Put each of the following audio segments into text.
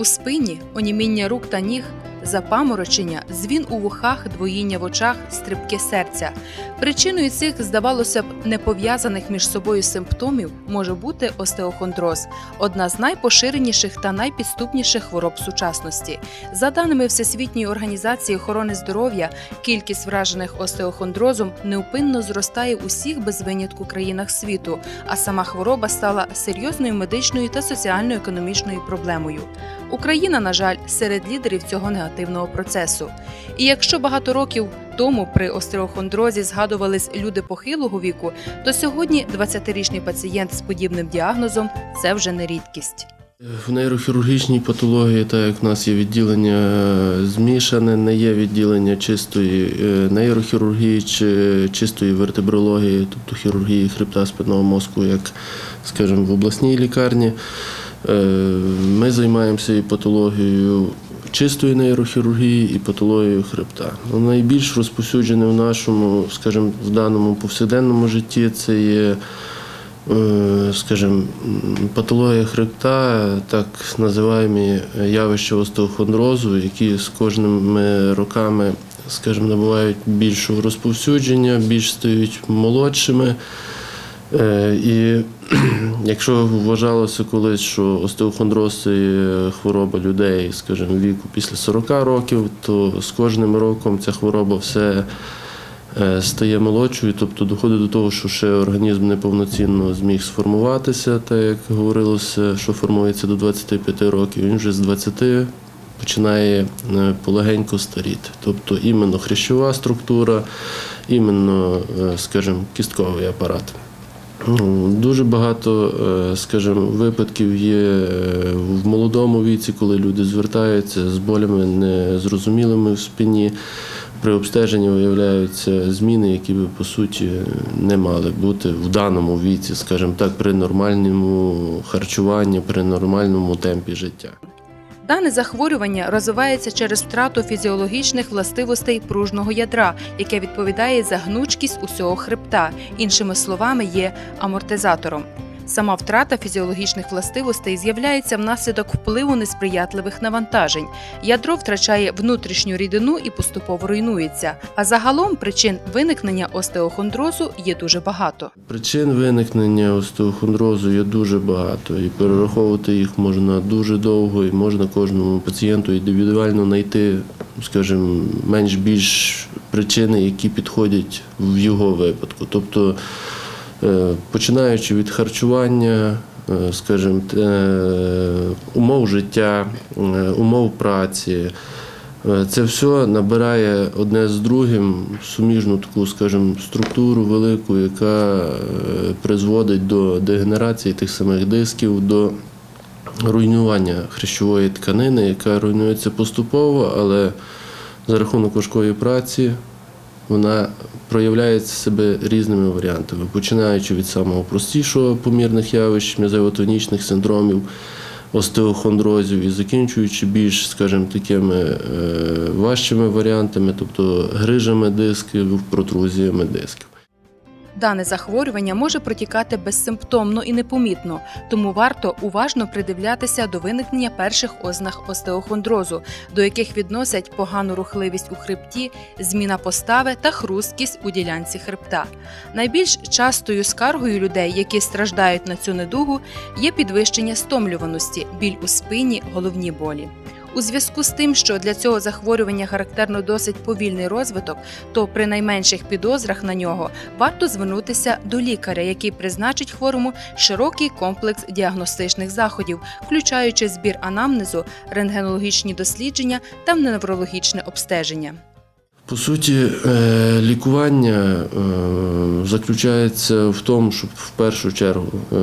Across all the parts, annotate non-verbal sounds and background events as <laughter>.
у спині, оніміння рук та ніг, запаморочення, звін у вухах, двоїння в очах, стрибки серця. Причиною цих, здавалося б, непов'язаних між собою симптомів може бути остеохондроз, одна з найпоширеніших та найпідступніших хвороб сучасності. За даними Всесвітньої організації охорони здоров'я, кількість вражених остеохондрозом неупинно зростає у всіх без винятку країнах світу, а сама хвороба стала серйозною медичною та соціально-економічною проблемою. Україна, на жаль, серед лідерів цього негативного процесу. І якщо багато років тому при остеохондрозі згадувались люди похилого віку, то сьогодні 20-річний пацієнт з подібним діагнозом це вже не рідкість. В нейрохірургічній патології, так як в нас є відділення е, змішане, не є відділення чистої е, нейрохірургії чи чистої вертебрології, тобто хірургії хребта спинного мозку, як, скажімо, в обласній лікарні. Е, Ми займаємося і патологією чистої нейрохірургії, і патологією хребта. Ну, Найбільш розповсюджене в нашому, скажімо, в даному повсякденному житті це є. Е, скажімо, патологія хребта, так називаємо явища остеохондрозу, які з кожними роками, скажімо, набувають більшого розповсюдження, більш стають молодшими. Е, І <clears throat> якщо вважалося колись, що остеохондроз це хвороба людей, скажімо, віку після 40 років, то з кожним роком ця хвороба все е, стає молодшою, тобто доходить до того, що ще організм неповноцінно зміг сформуватися, так як говорилося, що формується до 25 років, він вже з 20 починає е, полегенько старіти. Тобто іменно хрящова структура, іменно, скажімо, кістковий апарат. Ну, Дуже багато, е, скажімо, випадків є е, в молодому віці, коли люди звертаються з болями незрозумілими в спині. При обстеженні виявляються зміни, які би по суті не мали бути в даному віці, скажімо так, при нормальному харчуванні, при нормальному темпі життя. Дане захворювання розвивається через втрату фізіологічних властивостей пружного ядра, яке відповідає за гнучкість усього хребта, іншими словами, є амортизатором. Сама втрата фізіологічних властивостей з'являється внаслідок впливу несприятливих навантажень. Ядро втрачає внутрішню рідину і поступово руйнується. А загалом причин виникнення остеохондрозу є дуже багато. Причин виникнення остеохондрозу є дуже багато, і перераховувати їх можна дуже довго, і можна кожному пацієнту індивідуально знайти, скажімо, менш-більш причини, які підходять в його випадку. Тобто, починаючи від харчування, е, скажімо, е, умов життя, е, умов праці. Е, Це все набирає одне з другим суміжну таку, скажімо, структуру велику, яка е, призводить до дегенерації тих самих дисків, до руйнування хрящової тканини, яка руйнується поступово, але за рахунок важкої праці вона проявляє себе різними варіантами, починаючи від самого простішого помірних явищ, мезотонічних синдромів, остеохондрозів і закінчуючи більш, скажімо, такими е, важчими варіантами, тобто грижами дисків, протрузіями дисків. Дане захворювання може протікати безсимптомно і непомітно, тому варто уважно придивлятися до виникнення перших ознак остеохондрозу, до яких відносять погану рухливість у хребті, зміна постави та хрусткість у ділянці хребта. Найбільш частою скаргою людей, які страждають на цю недугу, є підвищення стомлюваності, біль у спині, головні болі. У зв'язку з тим, що для цього захворювання характерно досить повільний розвиток, то при найменших підозрах на нього варто звернутися до лікаря, який призначить хворому широкий комплекс діагностичних заходів, включаючи збір анамнезу, рентгенологічні дослідження та неврологічне обстеження. По суті, е, лікування е, заключається в тому, щоб в першу чергу, е,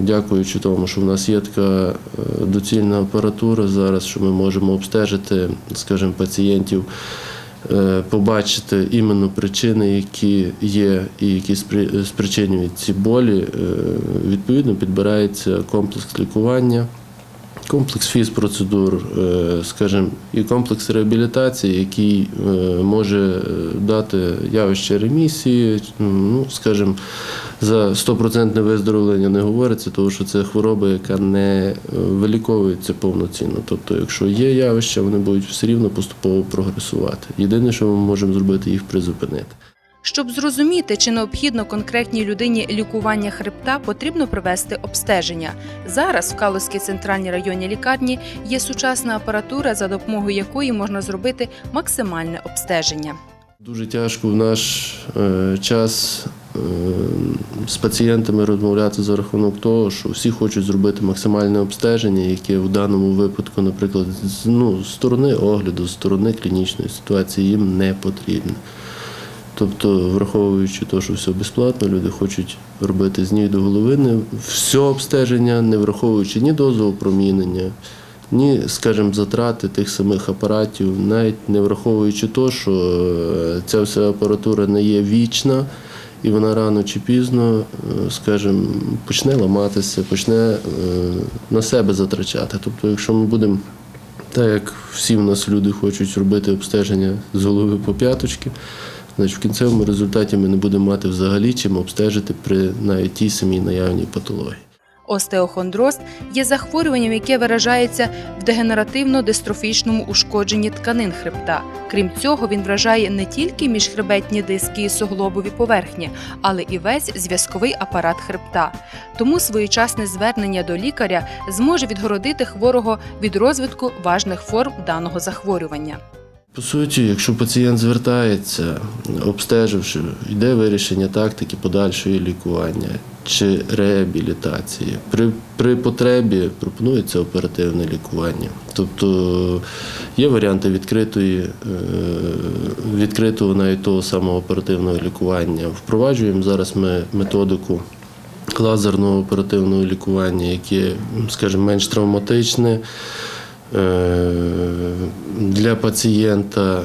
дякуючи тому, що в нас є така доцільна апаратура зараз, що ми можемо обстежити, скажімо, пацієнтів, побачити іменно причини, які є і які спричинюють ці болі, відповідно підбирається комплекс лікування. Комплекс фізпроцедур, е, скажімо, і комплекс реабілітації, який е, може е, дати явище ремісії, ну, скажімо, за 100% виздоровлення не говориться, тому що це хвороба, яка не виліковується повноцінно. Тобто, якщо є явища, вони будуть все рівно поступово прогресувати. Єдине, що ми можемо зробити, їх призупинити. Щоб зрозуміти, чи необхідно конкретній людині лікування хребта, потрібно провести обстеження. Зараз в Калузькій центральній районній лікарні є сучасна апаратура, за допомогою якої можна зробити максимальне обстеження. Дуже тяжко в наш е, час е, з пацієнтами розмовляти за рахунок того, що всі хочуть зробити максимальне обстеження, яке в даному випадку, наприклад, з ну, з сторони огляду, з сторони клінічної ситуації їм не потрібно. Тобто, враховуючи те, що все безплатно, люди хочуть робити з ніг до голови все обстеження, не враховуючи ні дозу опромінення, ні, скажімо, затрати тих самих апаратів, навіть не враховуючи те, що е, ця вся апаратура не є вічна, і вона рано чи пізно, е, скажімо, почне ламатися, почне е, на себе затрачати. Тобто, якщо ми будемо, так як всі в нас люди хочуть робити обстеження з голови по п'яточки, значить в кінцевому результаті ми не будемо мати взагалі чим обстежити при навіть тій самій наявній патології. Остеохондроз є захворюванням, яке виражається в дегенеративно-дистрофічному ушкодженні тканин хребта. Крім цього, він вражає не тільки міжхребетні диски і суглобові поверхні, але і весь зв'язковий апарат хребта. Тому своєчасне звернення до лікаря зможе відгородити хворого від розвитку важних форм даного захворювання. По суті, якщо пацієнт звертається, обстеживши, йде вирішення тактики подальшої лікування чи реабілітації. При при потребі пропонується оперативне лікування. Тобто є варіанти відкритої, е, відкритого навіть того самого оперативного лікування. Впроваджуємо зараз ми методику лазерного оперативного лікування, яке, скажімо, менш травматичне. Е, для пацієнта, е,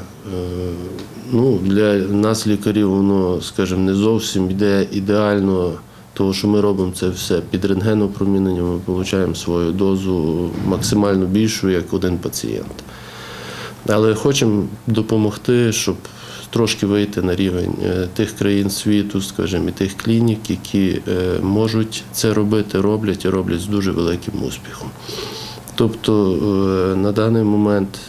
ну, для нас, лікарів, воно, скажімо, не зовсім йде ідеально, тому що ми робимо це все під рентгенопроміненням, ми отримуємо свою дозу максимально більшу, як один пацієнт. Але хочемо допомогти, щоб трошки вийти на рівень е, тих країн світу, скажімо, і тих клінік, які можуть це робити, роблять і роблять з дуже великим успіхом. Тобто е, на даний момент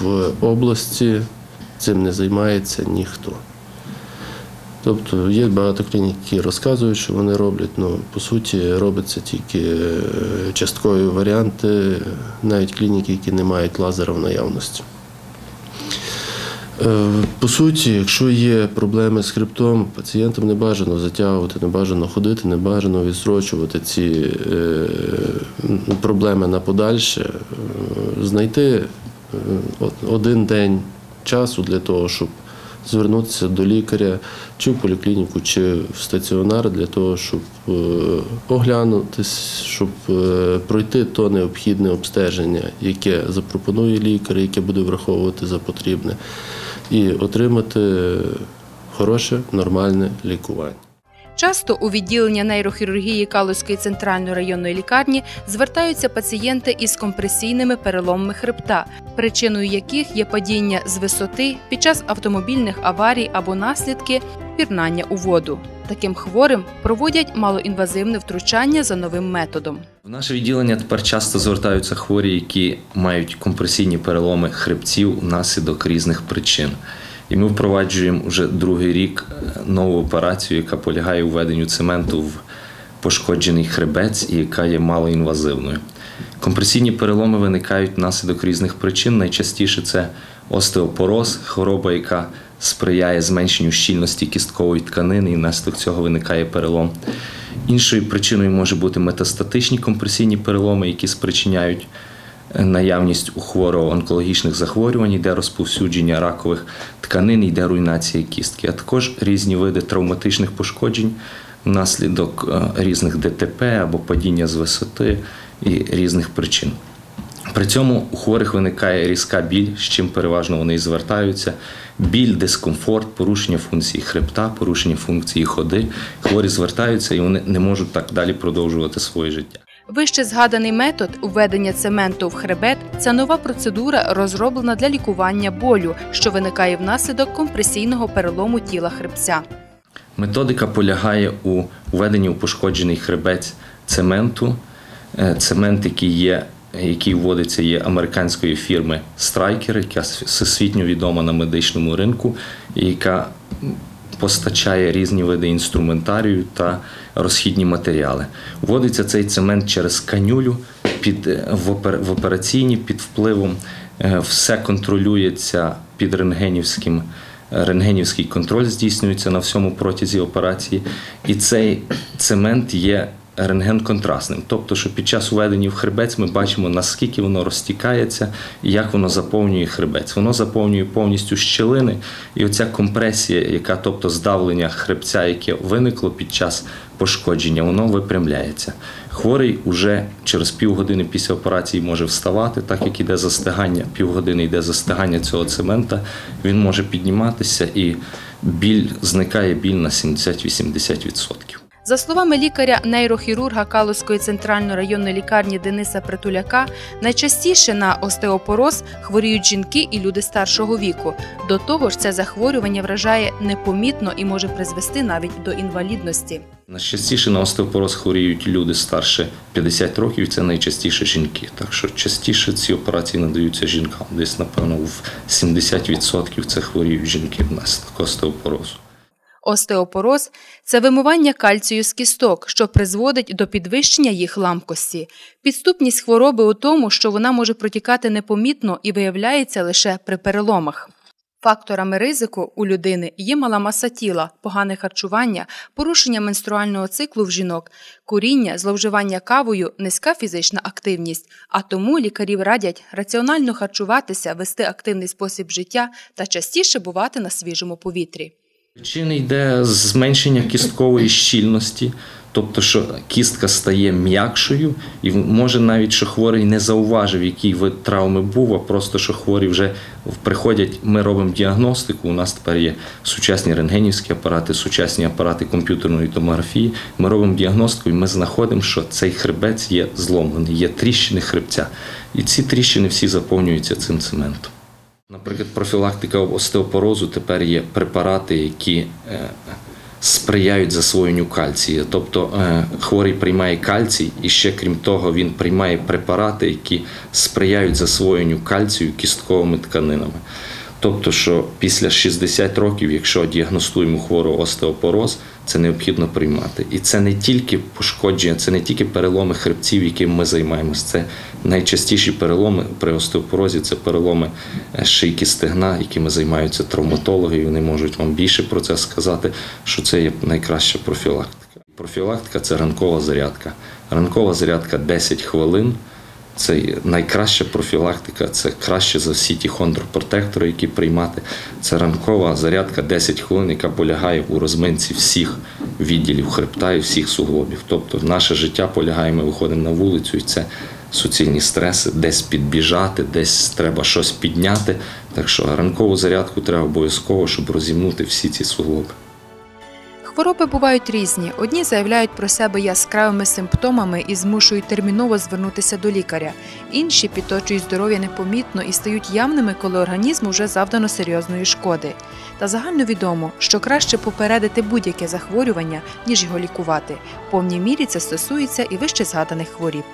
в області цим не займається ніхто. Тобто є багато клінік, які розказують, що вони роблять, але ну, по суті робиться тільки е, часткові варіанти, навіть клініки, які не мають лазера в наявності. Е, по суті, якщо є проблеми з хребтом, пацієнтам не бажано затягувати, не бажано ходити, не бажано відсрочувати ці е, проблеми на подальше, е, знайти один день часу для того, щоб звернутися до лікаря чи в поліклініку, чи в стаціонар для того, щоб оглянутись, щоб пройти то необхідне обстеження, яке запропонує лікар, яке буде враховувати за потрібне і отримати хороше, нормальне лікування. Часто у відділення нейрохірургії Калузької центральної районної лікарні звертаються пацієнти із компресійними переломами хребта, причиною яких є падіння з висоти під час автомобільних аварій або наслідки пірнання у воду. Таким хворим проводять малоінвазивне втручання за новим методом. В наше відділення тепер часто звертаються хворі, які мають компресійні переломи хребців внаслідок різних причин. І ми впроваджуємо вже другий рік е, нову операцію, яка полягає у введенню цементу в пошкоджений хребець і яка є малоінвазивною. Компресійні переломи виникають внаслідок різних причин. Найчастіше це остеопороз, хвороба, яка сприяє зменшенню щільності кісткової тканини, і внаслідок цього виникає перелом. Іншою причиною може бути метастатичні компресійні переломи, які спричиняють наявність у хворого онкологічних захворювань, йде розповсюдження ракових тканин, йде руйнація кістки, а також різні види травматичних пошкоджень внаслідок е, різних ДТП або падіння з висоти і різних причин. При цьому у хворих виникає різка біль, з чим переважно вони і звертаються. Біль, дискомфорт, порушення функції хребта, порушення функції ходи. Хворі звертаються і вони не можуть так далі продовжувати своє життя. Вище згаданий метод введення цементу в хребет це нова процедура, розроблена для лікування болю, що виникає внаслідок компресійного перелому тіла хребця. Методика полягає у введенні у пошкоджений хребець цементу. Е, Цемент, який є, який вводиться, є американської фірми Striker, яка всесвітньо відома на медичному ринку, яка постачає різні види інструментарію та розхідні матеріали. Вводиться цей цемент через канюлю під, е, в, опер, в операційні під впливом. Е, Все контролюється під рентгенівським рентгенівський контроль здійснюється на всьому протязі операції, і цей цемент є рентген-контрастним. Тобто, що під час введення в хребець ми бачимо, наскільки воно розтікається і як воно заповнює хребець. Воно заповнює повністю щелини, і оця компресія, яка, тобто здавлення хребця, яке виникло під час пошкодження, воно випрямляється. Хворий уже через півгодини після операції може вставати, так як іде застигання, півгодини йде застигання цього цемента, він може підніматися і біль зникає біль на 70-80%. За словами лікаря-нейрохірурга Калузької центральної районної лікарні Дениса Притуляка, найчастіше на остеопороз хворіють жінки і люди старшого віку. До того ж, це захворювання вражає непомітно і може призвести навіть до інвалідності. Найчастіше на остеопороз хворіють люди старше 50 років, це найчастіше жінки. Так що частіше ці операції надаються жінкам. Десь, напевно, в 70% це хворіють жінки внаслідок остеопорозу. Остеопороз це вимивання кальцію з кісток, що призводить до підвищення їх ламкості. Підступність хвороби у тому, що вона може протікати непомітно і виявляється лише при переломах. Факторами ризику у людини є мала маса тіла, погане харчування, порушення менструального циклу в жінок, куріння, зловживання кавою, низька фізична активність. А тому лікарів радять раціонально харчуватися, вести активний спосіб життя та частіше бувати на свіжому повітрі. Причина йде зменшення кісткової щільності, тобто, що кістка стає м'якшою, і може навіть, що хворий не зауважив, який вид травми був, а просто що хворі вже приходять, ми робимо діагностику. У нас тепер є сучасні рентгенівські апарати, сучасні апарати комп'ютерної томографії. Ми робимо діагностику, і ми знаходимо, що цей хребець є зломлений, є тріщини хребця. І ці тріщини всі заповнюються цим цементом. Наприклад, профілактика остеопорозу тепер є препарати, які е, сприяють засвоєнню кальцію. Тобто е, хворий приймає кальцій, і ще крім того, він приймає препарати, які сприяють засвоєнню кальцію кістковими тканинами. Тобто, що після 60 років, якщо діагностуємо хворого остеопороз, це необхідно приймати. І це не тільки пошкодження, це не тільки переломи хребців, якими ми займаємося. Це найчастіші переломи при остеопорозі це переломи е, шийки стегна, якими займаються травматологи. і Вони можуть вам більше про це сказати, що це є найкраща профілактика. Профілактика це ранкова зарядка. Ранкова зарядка 10 хвилин. Це найкраща профілактика, це краще за всі ті хондропротектори, які приймати. Це ранкова зарядка 10 хвилин, яка полягає у розминці всіх відділів хребта і всіх суглобів. Тобто наше життя полягає, ми виходимо на вулицю, і це суцільні стреси, десь підбіжати, десь треба щось підняти. Так що ранкову зарядку треба обов'язково, щоб розімнути всі ці суглоби. Хвороби бувають різні. Одні заявляють про себе яскравими симптомами і змушують терміново звернутися до лікаря. Інші підточують здоров'я непомітно і стають явними, коли організму вже завдано серйозної шкоди. Та загальновідомо, що краще попередити будь-яке захворювання, ніж його лікувати. В повній мірі це стосується і вище згаданих хворіб.